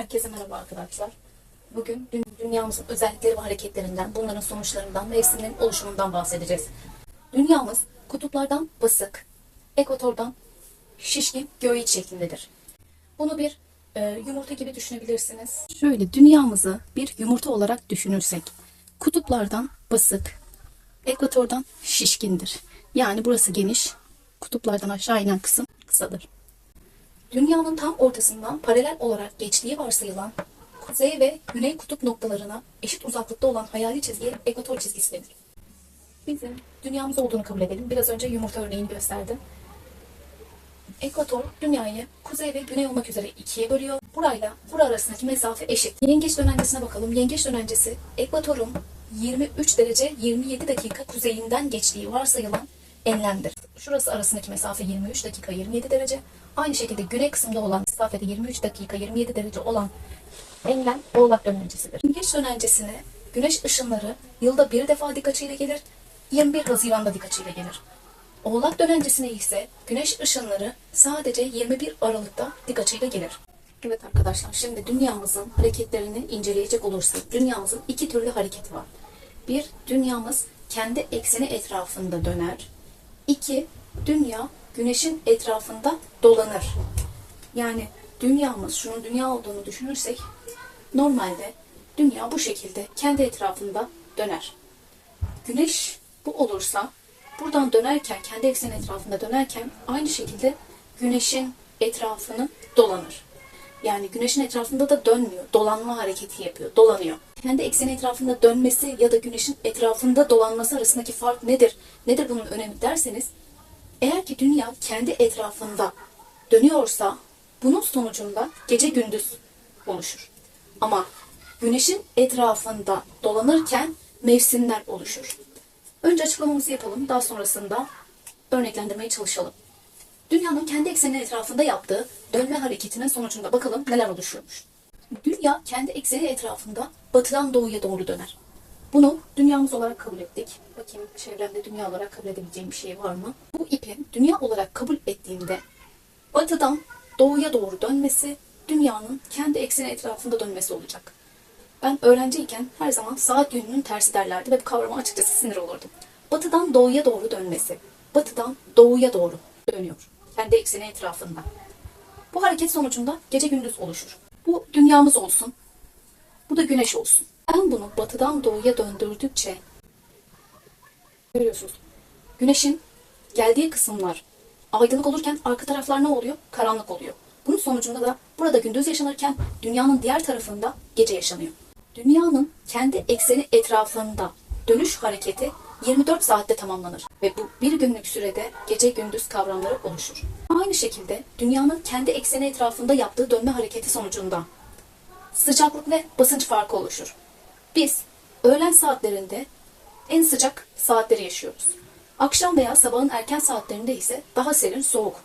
Herkese merhaba arkadaşlar. Bugün dü- dünyamızın özellikleri ve hareketlerinden, bunların sonuçlarından, mevsimlerin oluşumundan bahsedeceğiz. Dünyamız kutuplardan basık, ekvatordan şişkin göğüt şeklindedir. Bunu bir e, yumurta gibi düşünebilirsiniz. Şöyle dünyamızı bir yumurta olarak düşünürsek, kutuplardan basık, ekvatordan şişkindir. Yani burası geniş, kutuplardan aşağı inen kısım kısadır. Dünyanın tam ortasından paralel olarak geçtiği varsayılan kuzey ve güney kutup noktalarına eşit uzaklıkta olan hayali çizgiye ekvator çizgisi denir. Bizim dünyamız olduğunu kabul edelim. Biraz önce yumurta örneğini gösterdim. Ekvator dünyayı kuzey ve güney olmak üzere ikiye bölüyor. Burayla bura arasındaki mesafe eşit. Yengeç dönencesine bakalım. Yengeç dönencesi ekvatorun 23 derece 27 dakika kuzeyinden geçtiği varsayılan enlemdir. Şurası arasındaki mesafe 23 dakika 27 derece. Aynı şekilde güney kısımda olan mesafede 23 dakika 27 derece olan enlem oğlak dönencesidir. Yengeç dönencesine güneş ışınları yılda bir defa dik açıyla gelir. 21 Haziran'da dik açıyla gelir. Oğlak dönencesine ise güneş ışınları sadece 21 Aralık'ta dik açıyla gelir. Evet arkadaşlar şimdi dünyamızın hareketlerini inceleyecek olursak dünyamızın iki türlü hareketi var. Bir, dünyamız kendi ekseni etrafında döner. İki, dünya güneşin etrafında dolanır. Yani dünyamız, şunun dünya olduğunu düşünürsek normalde dünya bu şekilde kendi etrafında döner. Güneş bu olursa buradan dönerken, kendi ekseni etrafında dönerken aynı şekilde güneşin etrafını dolanır. Yani güneşin etrafında da dönmüyor. Dolanma hareketi yapıyor. Dolanıyor. Kendi ekseni etrafında dönmesi ya da güneşin etrafında dolanması arasındaki fark nedir? Nedir bunun önemi derseniz eğer ki dünya kendi etrafında dönüyorsa bunun sonucunda gece gündüz oluşur. Ama güneşin etrafında dolanırken mevsimler oluşur. Önce açıklamamızı yapalım. Daha sonrasında örneklendirmeye çalışalım. Dünyanın kendi ekseni etrafında yaptığı dönme hareketinin sonucunda bakalım neler oluşuyormuş. Dünya kendi ekseni etrafında batıdan doğuya doğru döner. Bunu dünyamız olarak kabul ettik. Bakayım çevremde dünya olarak kabul edebileceğim bir şey var mı? Bu ipin dünya olarak kabul ettiğimde batıdan doğuya doğru dönmesi dünyanın kendi ekseni etrafında dönmesi olacak. Ben öğrenciyken her zaman saat yönünün tersi derlerdi ve bu kavrama açıkçası sinir olurdum. Batıdan doğuya doğru dönmesi. Batıdan doğuya doğru dönüyor. Kendi ekseni etrafında. Bu hareket sonucunda gece gündüz oluşur. Bu dünyamız olsun. Bu da güneş olsun. Ben bunu batıdan doğuya döndürdükçe görüyorsunuz. Güneşin geldiği kısımlar aydınlık olurken arka taraflar ne oluyor? Karanlık oluyor. Bunun sonucunda da burada gündüz yaşanırken dünyanın diğer tarafında gece yaşanıyor. Dünyanın kendi ekseni etrafında dönüş hareketi 24 saatte tamamlanır ve bu bir günlük sürede gece gündüz kavramları oluşur. Aynı şekilde dünyanın kendi ekseni etrafında yaptığı dönme hareketi sonucunda sıcaklık ve basınç farkı oluşur. Biz öğlen saatlerinde en sıcak saatleri yaşıyoruz. Akşam veya sabahın erken saatlerinde ise daha serin, soğuk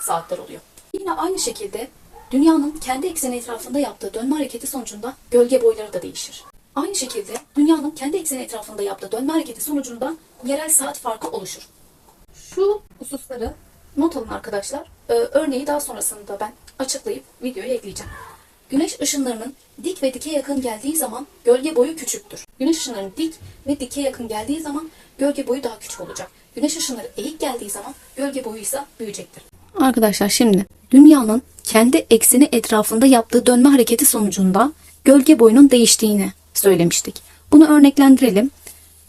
saatler oluyor. Yine aynı şekilde dünyanın kendi ekseni etrafında yaptığı dönme hareketi sonucunda gölge boyları da değişir. Aynı şekilde dünyanın kendi ekseni etrafında yaptığı dönme hareketi sonucunda yerel saat farkı oluşur. Şu hususları not alın arkadaşlar. Ee, örneği daha sonrasında ben açıklayıp videoya ekleyeceğim. Güneş ışınlarının dik ve dike yakın geldiği zaman gölge boyu küçüktür. Güneş ışınlarının dik ve dike yakın geldiği zaman gölge boyu daha küçük olacak. Güneş ışınları eğik geldiği zaman gölge boyu ise büyüyecektir. Arkadaşlar şimdi dünyanın kendi ekseni etrafında yaptığı dönme hareketi sonucunda gölge boyunun değiştiğini söylemiştik. Bunu örneklendirelim.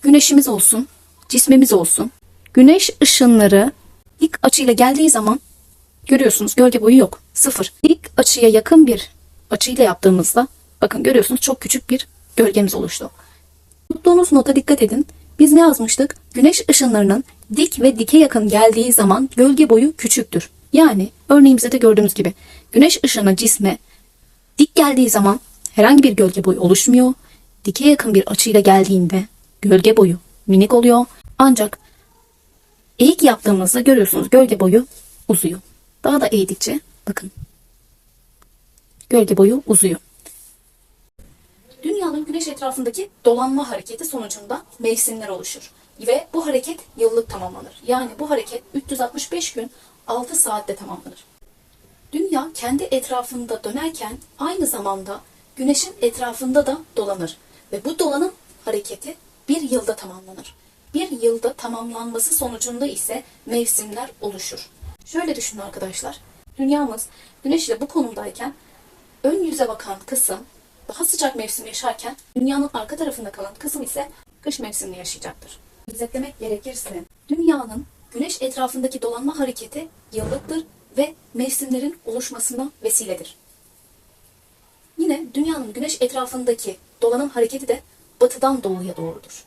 Güneşimiz olsun, cismimiz olsun. Güneş ışınları dik açıyla geldiği zaman görüyorsunuz gölge boyu yok. Sıfır. Dik açıya yakın bir açıyla yaptığımızda bakın görüyorsunuz çok küçük bir gölgemiz oluştu. Tuttuğunuz nota dikkat edin. Biz ne yazmıştık? Güneş ışınlarının dik ve dike yakın geldiği zaman gölge boyu küçüktür. Yani örneğimizde de gördüğümüz gibi güneş ışını cisme dik geldiği zaman herhangi bir gölge boyu oluşmuyor. Dike yakın bir açıyla geldiğinde gölge boyu minik oluyor. Ancak eğik yaptığımızda görüyorsunuz gölge boyu uzuyor. Daha da eğdikçe bakın gölge boyu uzuyor. Dünyanın güneş etrafındaki dolanma hareketi sonucunda mevsimler oluşur. Ve bu hareket yıllık tamamlanır. Yani bu hareket 365 gün 6 saatte tamamlanır. Dünya kendi etrafında dönerken aynı zamanda güneşin etrafında da dolanır. Ve bu dolanım hareketi bir yılda tamamlanır. Bir yılda tamamlanması sonucunda ise mevsimler oluşur. Şöyle düşünün arkadaşlar. Dünyamız güneş ile bu konumdayken ön yüze bakan kısım daha sıcak mevsim yaşarken dünyanın arka tarafında kalan kısım ise kış mevsimini yaşayacaktır. Özetlemek gerekirse dünyanın güneş etrafındaki dolanma hareketi yıllıktır ve mevsimlerin oluşmasına vesiledir. Yine dünyanın güneş etrafındaki dolanım hareketi de batıdan doğuya doğrudur.